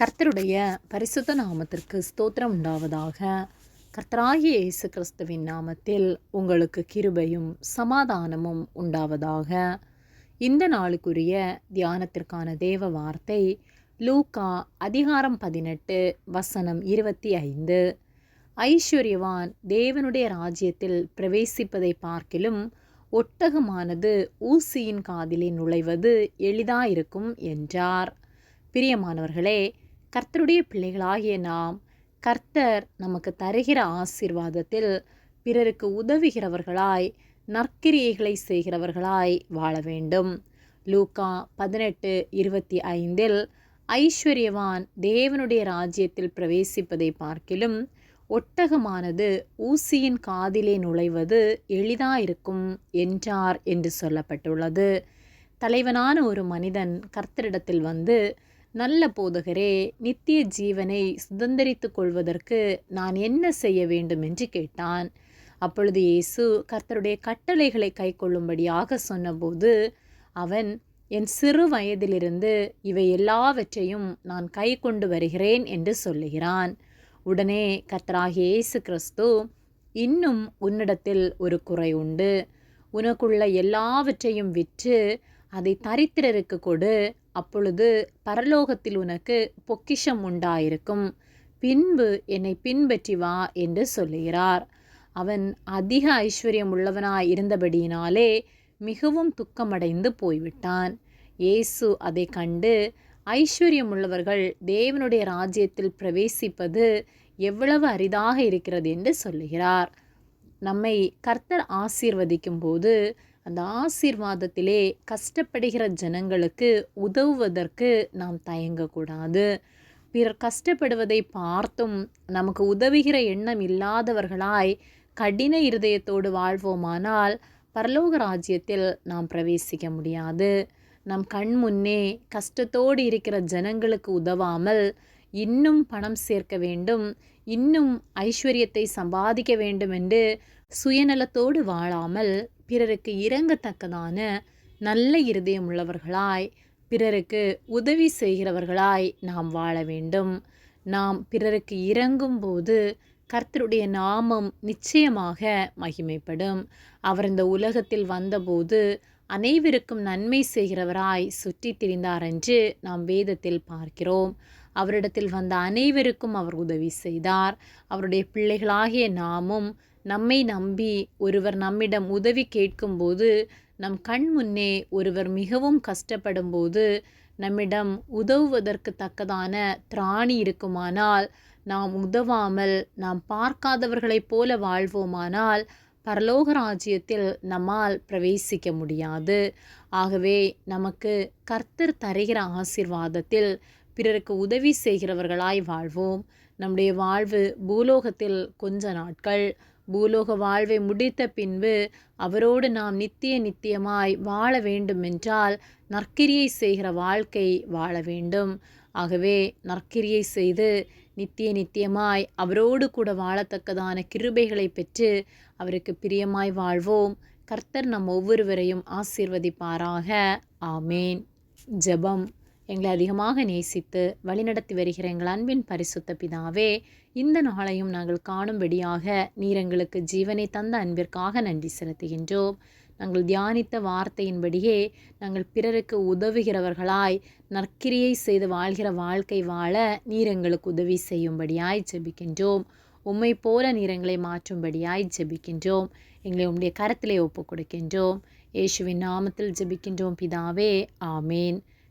கர்த்தருடைய பரிசுத்த நாமத்திற்கு ஸ்தோத்திரம் உண்டாவதாக. கர்த்தராகிய இயேசு கிறிஸ்துவின் நாமத்தில் உங்களுக்கு கிருபையும் சமாதானமும் உண்டாவதாக. இந்த நாளுக்குரிய தியானத்திற்கான தேவ வார்த்தை லூக்கா அதிகாரம் பதினெட்டு வசனம் இருபத்தி ஐந்து. ஐஸ்வர்யவான் தேவனுடைய ராஜ்யத்தில் பிரவேசிப்பதை பார்க்கிலும் ஒட்டகமானது ஊசியின் காதிலே நுழைவது எளிதாயிருக்கும் என்றார். பிரியமானவர்களே கர்த்தருடைய பிள்ளைகளாகிய நாம் கர்த்தர் நமக்கு தருகிற ஆசீர்வாதத்தில் பிறருக்கு உதவுகிறவர்களாய் நற்கிரியைகளை செய்கிறவர்களாய் வாழ வேண்டும். லூக்கா பதினெட்டு இருபத்தி ஐந்தில் ஐஸ்வர்யவான் தேவனுடைய ராஜ்யத்தில் பிரவேசிப்பதை பார்க்கிலும் ஒட்டகமானது ஊசியின் காதிலே நுழைவது எளிதாயிருக்கும் என்றார் என்று சொல்லப்பட்டுள்ளது. தலைவனான ஒரு மனிதன் கர்த்தரிடத்தில் வந்து நல்ல போதகரே நித்திய ஜீவனை சுதந்திரித்து கொள்வதற்கு நான் என்ன செய்ய வேண்டும் என்று கேட்டான். அப்பொழுது இயேசு கர்த்தருடைய கட்டளைகளை கை கொள்ளும்படியாக சொன்னபோது அவன் என் சிறு வயதிலிருந்து இவை எல்லாவற்றையும் நான் கை கொண்டு வருகிறேன் என்று சொல்லுகிறான். உடனே கர்த்தராகிய இயேசு கிறிஸ்து இன்னும் உன்னிடத்தில் ஒரு குறை உண்டு. உனக்குள்ள எல்லாவற்றையும் விற்று அதை தரித்திரருக்கு கொடு. அப்பொழுது பரலோகத்தில் உனக்கு பொக்கிஷம் உண்டாயிருக்கும். பின்பு என்னை பின்பற்றி வா என்று சொல்லுகிறார். அவன் அதிக ஐஸ்வர்யம் உள்ளவனாய் இருந்தபடியினாலே மிகவும் துக்கமடைந்து போய்விட்டான். இயேசு அதை கண்டு ஐஸ்வர்யம் உள்ளவர்கள் தேவனுடைய ராஜ்யத்தில் பிரவேசிப்பது எவ்வளவு அரிதாக இருக்கிறது? என்று சொல்லுகிறார். நம்மை கர்த்தர் ஆசீர்வதிக்கும் போது அந்த ஆசீர்வாதத்திலே கஷ்டப்படுகிற ஜனங்களுக்கு உதவுவதற்கு நாம் தயங்கக்கூடாது. பிறர் கஷ்டப்படுவதை பார்த்தும் நமக்கு உதவுகிற எண்ணம் இல்லாதவர்களாய் கடின இருதயத்தோடு வாழ்வோமானால் பரலோக ராஜ்யத்தில் நாம் பிரவேசிக்க முடியாது. நம் கண் முன்னே கஷ்டத்தோடு இருக்கிற ஜனங்களுக்கு உதவாமல் இன்னும் பணம் சேர்க்க வேண்டும் இன்னும் ஐஸ்வர்யத்தை சம்பாதிக்க வேண்டும் என்று சுயநலத்தோடு வாழாமல் பிறருக்கு இறங்கத்தக்கதான நல்ல இருதயம் உள்ளவர்களாய் பிறருக்கு உதவி செய்கிறவர்களாய் நாம் வாழ வேண்டும். நாம் பிறருக்கு இறங்கும் போது கர்த்தருடைய நாமம் நிச்சயமாக மகிமைப்படும். அவர் இந்த உலகத்தில் வந்தபோது அனைவருக்கும் நன்மை செய்கிறவராய் சுற்றி திரிந்தார் என்று நாம் வேதத்தில் பார்க்கிறோம். அவரிடத்தில் வந்த அனைவருக்கும் அவர் உதவி செய்தார். அவருடைய பிள்ளைகளாகிய நாமும் நம்மை நம்பி ஒருவர் நம்மிடம் உதவி கேட்கும்போது நம் கண் முன்னே ஒருவர் மிகவும் கஷ்டப்படும்போது நம்மிடம் உதவுவதற்கு தக்கதான திராணி இருக்குமானால் நாம் உதவாமல் நாம் பார்க்காதவர்களைப் போல வாழ்வோமானால் பரலோக ராஜ்யத்தில் நம்மால் பிரவேசிக்க முடியாது. ஆகவே நமக்கு கர்த்தர் தருகிற ஆசிர்வாதத்தில் பிறருக்கு உதவி செய்கிறவர்களாய் வாழ்வோம். நம்முடைய வாழ்வு பூலோகத்தில் கொஞ்ச நாட்கள். பூலோக வாழ்வை முடித்த பின்பு அவரோடு நாம் நித்திய நித்தியமாய் வாழ வேண்டுமென்றால் நற்கிரியை செய்கிற வாழ்க்கை வாழ வேண்டும். ஆகவே நற்கிரியை செய்து நித்திய நித்தியமாய் அவரோடு கூட வாழத்தக்கதான கிருபைகளை பெற்று அவருக்கு பிரியமாய் வாழ்வோம். கர்த்தர் நம் ஒவ்வொருவரையும் ஆசீர்வதிப்பாராக. ஆமேன். ஜெபம். எங்களை அதிகமாக நேசித்து வழிநடத்தி வருகிற எங்கள் அன்பின் பரிசுத்த பிதாவே இந்த நாளையும் நாங்கள் காணும்படியாக நீர் எங்களுக்கு ஜீவனை தந்த அன்பிற்காக நன்றி செலுத்துகின்றோம். நாங்கள் தியானித்த வார்த்தையின்படியே நாங்கள் பிறருக்கு உதவுகிறவர்களாய் நற்கிரியை செய்து வாழ்கிற வாழ்க்கை வாழ நீர் எங்களுக்கு உதவி செய்யும்படியாய் ஜெபிக்கின்றோம். உம்மை போல நீர் எங்களை மாற்றும்படியாய் ஜெபிக்கின்றோம். எங்களை உம்முடைய கரத்திலே ஒப்புக் கொடுக்கின்றோம் இயேசுவின் நாமத்தில் ஜெபிக்கின்றோம் பிதாவே ஆமேன்.